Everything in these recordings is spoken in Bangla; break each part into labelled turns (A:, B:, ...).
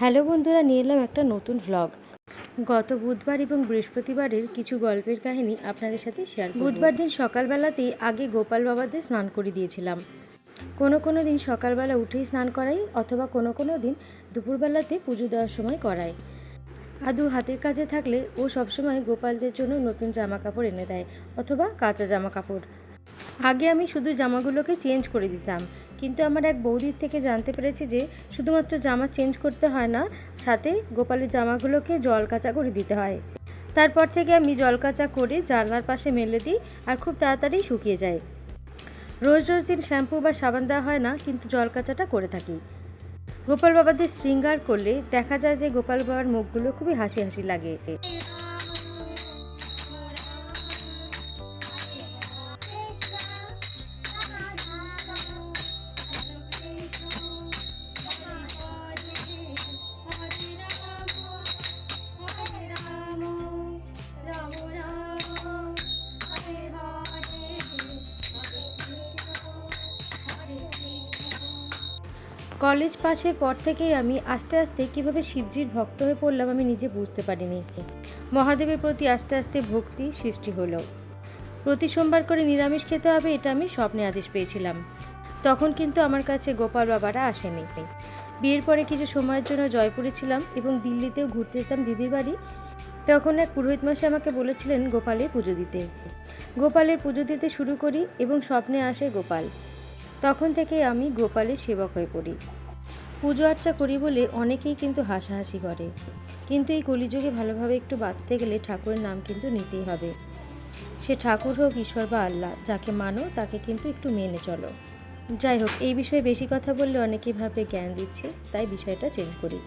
A: হ্যালো বন্ধুরা, নিয়ে এলাম একটা নতুন ভ্লগ গত বুধবার এবং বৃহস্পতিবারের কিছু গল্পের কাহিনী আপনাদের সাথে শেয়ার বুধবার দিন সকালবেলাতেই আগে গোপাল বাবাদের স্নান করে দিয়েছিলাম। কোনো কোনো দিন সকালবেলা উঠেই স্নান করাই অথবা কোনো কোনো দিন দুপুরবেলাতে পুজো দেওয়ার সময় করাই। আদু হাতের কাজে থাকলে ও সবসময় গোপালদের জন্য নতুন জামা কাপড় এনে দেয় অথবা কাঁচা জামা কাপড় আগে আমি শুধু জামাগুলোকে চেঞ্জ করে দিতাম। কিন্তু আমার এক বৌদির থেকে জানতে পেরেছি যে, শুধুমাত্র জামা চেঞ্জ করতে হয় না, সাথে গোপালের জামাগুলোকে জল কাচা করে দিতে হয়। তারপর থেকে আমি জল কাচা করে জানলার পাশে মেলে দিই আর খুব তাড়াতাড়ি শুকিয়ে যায়। রোজ রোজ দিন শ্যাম্পু বা সাবান দেওয়া হয় না, কিন্তু জল কাচাটা করে থাকি। গোপাল বাবাদের শৃঙ্গার করলে দেখা যায় যে গোপাল বাবার মুখগুলো খুবই হাসি হাসি লাগে। কলেজ পাশের পর থেকেই আমি আস্তে আস্তে কীভাবে শিবজির ভক্ত হয়ে পড়লাম আমি নিজে বুঝতে পারিনি। মহাদেবের প্রতি আস্তে আস্তে ভক্তি সৃষ্টি হলো। প্রতি সোমবার করে নিরামিষ খেতে হবে এটা আমি স্বপ্নে আদেশ পেয়েছিলাম। তখন কিন্তু আমার কাছে গোপাল বাবারা আসেনি। বিয়ের পরে কিছু সময়ের জন্য জয়পুরে ছিলাম এবং দিল্লিতেও ঘুরতে যেতাম দিদির বাড়ি। তখন এক পুরোহিত মশাই আমাকে বলেছিলেন গোপালের পুজো দিতে। গোপালের পুজো দিতে শুরু করি এবং স্বপ্নে আসে গোপাল। তখন থেকে আমি গোপালের সেবক হয়ে পড়ি। পুজো আর্চা করি বলে অনেকেই কিন্তু হাসাহাসি করে। কিন্তু এই কলিযুগে ভালোভাবে একটু বাঁচতে গেলে ঠাকুরের নাম কিন্তু নিতেই হবে। সে ঠাকুর হোক, ঈশ্বর বা আল্লাহ, যাকে মানো তাকে কিন্তু একটু মেনে চলো। যাই হোক, এই বিষয়ে বেশি কথা বললে অনেকেই ভাবে জ্ঞান দিচ্ছে, তাই বিষয়টা চেঞ্জ করি।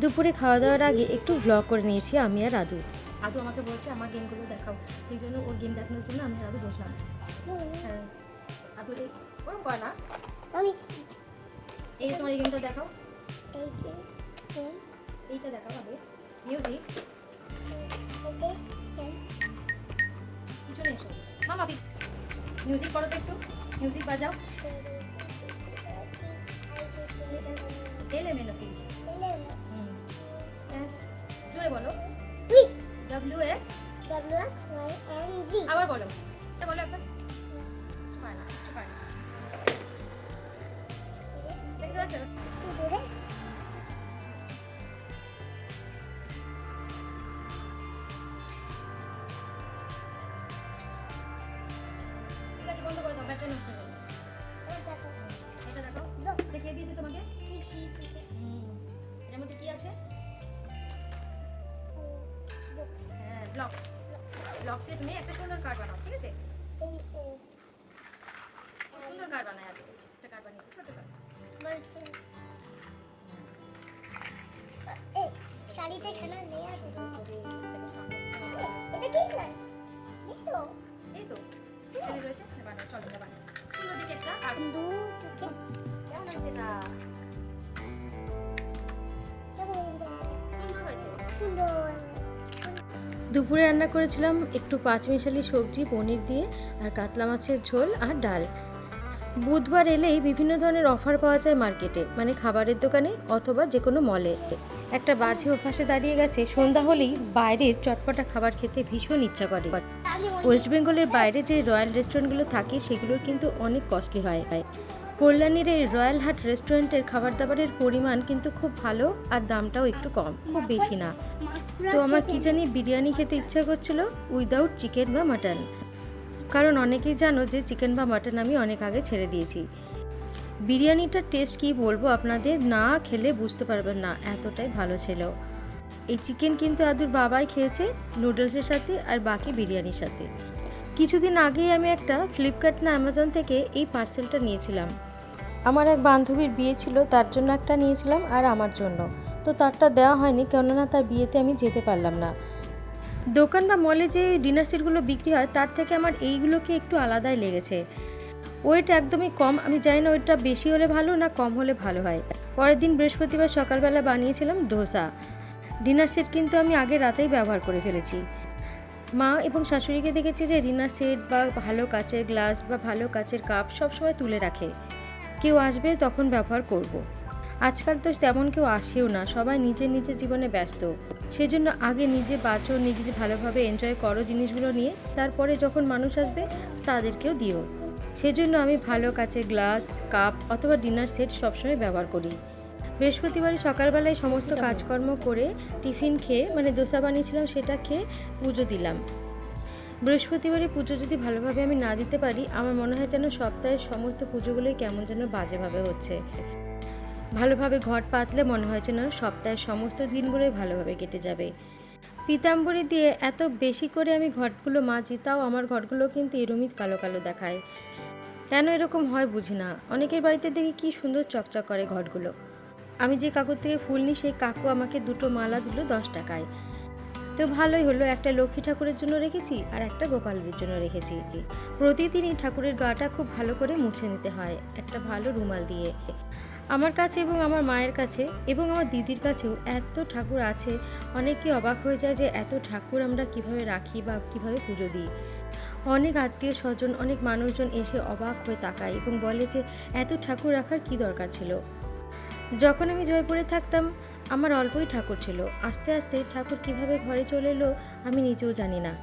A: দুপুরে খাওয়া দাওয়ার আগে একটু ব্লগ করে নিয়েছি আমি আর আদু। আদু আমাকে বলছে, আমার গেমগুলো দেখাও। সেই জন্য ওর গেম দেখানোর জন্য আমি আদু বসলাম। হ্যাঁ। আদু ওরকম করে না? এই তোমার এই গেমটা দেখাও। এইটা দেখাও আগে। মিউজিক পিছনে এসো। মামা মিউজিক করো তো একটু। মিউজিক বাজাও। এলে মেলো কি জোরে বলো। W X
B: W X Y and Z
A: আবার বলো। বলো একবার। পারে না পারে না ব্লকস ব্লকস দিয়ে তুমি একটা সুন্দর কার্ড বানাও ঠিক আছে সুন্দর কার্ড বানায় আগে একটা কার্ড বানিয়েছি, ছোট কার্ড
B: শাড়িতে খানা নেই আছে এটা কি করে দেখো
A: এই তো। এখানে রয়েছে বানাও চলো এটা বানাও সুন্দর দিকে একটা আর
B: দু থেকে
A: কেমন হয়েছে এটা?
B: কেমন
A: সুন্দর হয়েছে?
B: সুন্দর।
A: দুপুরে রান্না করেছিলাম একটু পাঁচমিশালি সবজি পনির দিয়ে আর কাতলা মাছের ঝোল আর ডাল। বুধবার এলেই বিভিন্ন ধরনের অফার পাওয়া যায় মার্কেটে মানে খাবারের দোকানে অথবা যে কোনো মলে। একটা বাজে অভ্যাসে দাঁড়িয়ে গেছে, সন্ধ্যা হলেই বাইরের চটপটা খাবার খেতে ভীষণ ইচ্ছা করে। ওয়েস্ট বেঙ্গলের বাইরে যে রয়্যাল রেস্টুরেন্টগুলো থাকে, সেগুলোর কিন্তু অনেক কস্টলি হয়। কল্যাণীর এই রয়্যাল হাট রেস্টুরেন্টের খাবার দাবারের পরিমাণ কিন্তু খুব ভালো আর দামটাও একটু কম, খুব বেশি না। তো আমার কি জানি বিরিয়ানি খেতে ইচ্ছা করছিল উইদাউট চিকেন বা মাটন কারণ অনেকেই জানো যে চিকেন বা মাটন আমি অনেক আগে ছেড়ে দিয়েছি। বিরিয়ানিটার টেস্ট কি বলব আপনাদের? না খেলে বুঝতে পারবেন না, এতটাই ভালো ছিল। এই চিকেন কিন্তু আদুর বাবাই খেয়েছে নুডলসের সাথে আর বাকি বিরিয়ানির সাথে। কিছুদিন আগেই আমি একটা ফ্লিপকার্ট না অ্যামাজন থেকে এই পার্সেলটা নিয়েছিলাম। আমার এক বান্ধবীর বিয়ে ছিল, তার জন্য একটা নিয়েছিলাম আর আমার জন্য। তো তারটা দেওয়া হয়নি, কেননা তার বিয়েতে আমি যেতে পারলাম না। দোকান বা মলে যে ডিনার সেটগুলো বিক্রি হয়, তার থেকে আমার এইগুলোকে একটু আলাদাই লেগেছে। ওয়েট একদমই কম, আমি জানি না ওয়েটটা বেশি হলে ভালো না কম হলে ভালো হয়। পরের দিন বৃহস্পতিবার সকালবেলা বানিয়েছিলাম ডোসা। ডিনার সেট কিন্তু আমি আগে রাতেই ব্যবহার করে ফেলেছি। মা এবং শাশুড়িকে দেখেছি যে ডিনার সেট বা ভালো কাচের গ্লাস বা ভালো কাচের কাপ সবসময় তুলে রাখে। কেউ আসবে, তখন ব্যবহার করব। আজকাল তো তেমন কেউ আসেও না, সবাই নিজের নিজের জীবনে ব্যস্ত। সেজন্য আগে নিজে বাঁচো নিজে ভালোভাবে এনজয় করো জিনিসগুলো নিয়ে, তারপরে যখন মানুষ আসবে, তাদেরকেও দিও। সেজন্য আমি ভালো কাচের গ্লাস কাপ অথবা ডিনার সেট সবসময় ব্যবহার করি। বৃহস্পতিবারে সকালবেলায় সমস্ত কাজকর্ম করে টিফিন খেয়ে মানে দোসা বানিয়েছিলাম সেটা খেয়ে পুজো দিলাম। বৃহস্পতিবারে পুজো যদি ভালোভাবে আমি না দিতে পারি, আমার মনে হয় যেন সপ্তাহের সমস্ত পুজোগুলোই কেমন যেন বাজেভাবে হচ্ছে। ভালোভাবে ঘট পাতলে মনে হয় যেন সপ্তাহের সমস্ত দিনগুলোই ভালোভাবে কেটে যাবে। পিতাম্বরী দিয়ে এত বেশি করে আমি ঘটগুলো মাজি, তাও আমার ঘটগুলো কিন্তু এরমিত কালো কালো দেখায়। কেন এরকম হয় বুঝি না। অনেকের বাড়িতে দেখি কি সুন্দর চকচক করে ঘটগুলো। আমি যে কাকুর থেকে ফুল নিই, সেই কাকু আমাকে দুটো মালা দিল দশ টাকায়। তো ভালোই হলো, একটা লক্ষ্মী ঠাকুরের জন্য রেখেছি আর একটা গোপালের জন্য রেখেছি। প্রতিদিনই ঠাকুরের গাটা খুব ভালো করে মুছে নিতে হয়, একটা ভালো রুমাল দিয়ে। আমার কাছে এবং আমার মায়ের কাছে এবং আমার দিদির কাছেও এত ঠাকুর আছে। অনেকে অবাক হয়ে যায় যে এত ঠাকুর আমরা কীভাবে রাখি বা কীভাবে পুজো দিই। অনেক আত্মীয় স্বজন, অনেক মানুষজন এসে অবাক হয়ে তাকায় এবং বলে যে এত ঠাকুর রাখার কি দরকার ছিল? যখন আমি জয়পুরে থাকতাম, আমার অল্পই ঠাকুর ছিল। আস্তে আস্তে ঠাকুর কীভাবে ঘরে চলে এলো আমি নিজেও জানি না।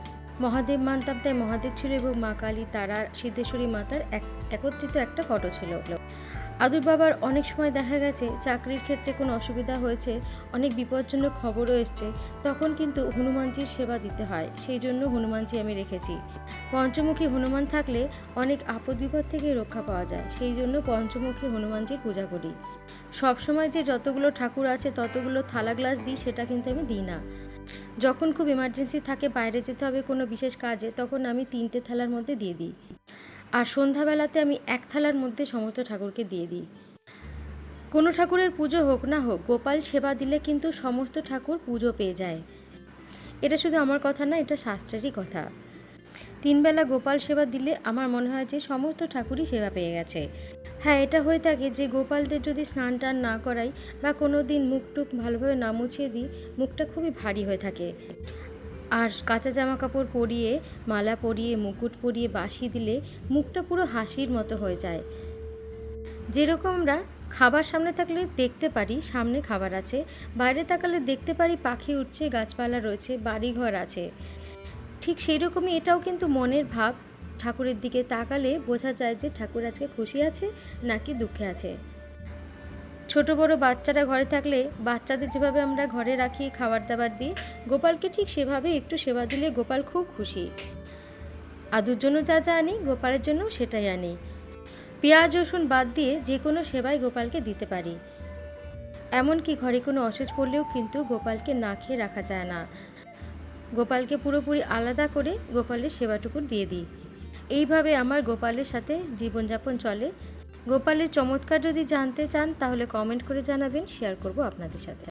A: মহাদেব মানতাম তাই মহাদেব ছিল এবং মা কালী তারা সিদ্ধেশ্বরী মাতার এক, একত্রিত একটা ফটো ছিল। আদুর বাবার অনেক সময় দেখা গেছে চাকরির ক্ষেত্রে কোনো অসুবিধা হয়েছে, অনেক বিপজ্জনক খবরও এসছে। তখন কিন্তু হনুমানজির সেবা দিতে হয়, সেই জন্য হনুমানজি আমি রেখেছি। পঞ্চমুখী হনুমান থাকলে অনেক আপদ বিপদ থেকে রক্ষা পাওয়া যায়, সেই জন্য পঞ্চমুখী হনুমানজির পূজা করি। সবসময় যে যতগুলো ঠাকুর আছে, ততগুলো থালা গ্লাস দিই, সেটা কিন্তু আমি দিই না। যখন খুব এমার্জেন্সি থাকে, বাইরে যেতে হবে কোনো বিশেষ কাজে, তখন আমি তিনটে থালার মধ্যে দিয়ে দিই। আর সন্ধ্যাবেলাতে আমি এক থালার মধ্যে সমস্ত ঠাকুরকে দিয়ে দিই। কোনো ঠাকুরের পুজো হোক না হোক, গোপাল সেবা দিলে কিন্তু সমস্ত ঠাকুর পুজো পেয়ে যায়। এটা শুধু আমার কথা না, এটা শাস্ত্রেরই কথা। তিনবেলা গোপাল সেবা দিলে আমার মনে হয় যে সমস্ত ঠাকুরই সেবা পেয়ে গেছে। হ্যাঁ এটা হয়ে থাকে যে গোপালদের যদি স্নান টান না করাই বা কোনো দিন মুখ টুক ভালোভাবে না মুছিয়ে দিই, মুখটা খুবই ভারী হয়ে থাকে। আর কাঁচা জামা কাপড় পরিয়ে, মালা পরিয়ে, মুকুট পরিয়ে বাসি দিলে মুখটা পুরো হাসির মতো হয়ে যায়। যেরকম আমরা খাবার সামনে থাকলে দেখতে পারি, সামনে খাবার আছে, বাইরে তাকালে দেখতে পারি পাখি উঠছে গাছপালা রয়েছে, বাড়িঘর আছে। ঠিক সেই রকমই এটাও কিন্তু মনের ভাব। ঠাকুরের দিকে তাকালে বোঝা যায় যে ঠাকুর আজকে খুশি আছে নাকি দুঃখে আছে। ছোট বড় বাচ্চারা ঘরে থাকলে বাচ্চাদের যেভাবে আমরা ঘরে রাখি খাবার দাবার দিই, গোপালকে ঠিক সেভাবে একটু সেবা দিলে গোপাল খুব খুশি। আদুর জন্য যা যা আনি, গোপালের জন্য সেটাই আনি। পেঁয়াজ, রসুন বাদ দিয়ে যে কোনো সেবাই গোপালকে দিতে পারি। এমনকি ঘরে কোনো অসুচ পড়লেও কিন্তু গোপালকে না খেয়ে রাখা যায় না। গোপালকে পুরোপুরি আলাদা করে গোপালের সেবাটুকু দিয়ে দিই। এইভাবে আমার গোপালের সাথে জীবনযাপন চলে। গোপালের চমৎকার যদি জানতে চান তাহলে কমেন্ট করে জানাবেন শেয়ার করব আপনাদের সাথে।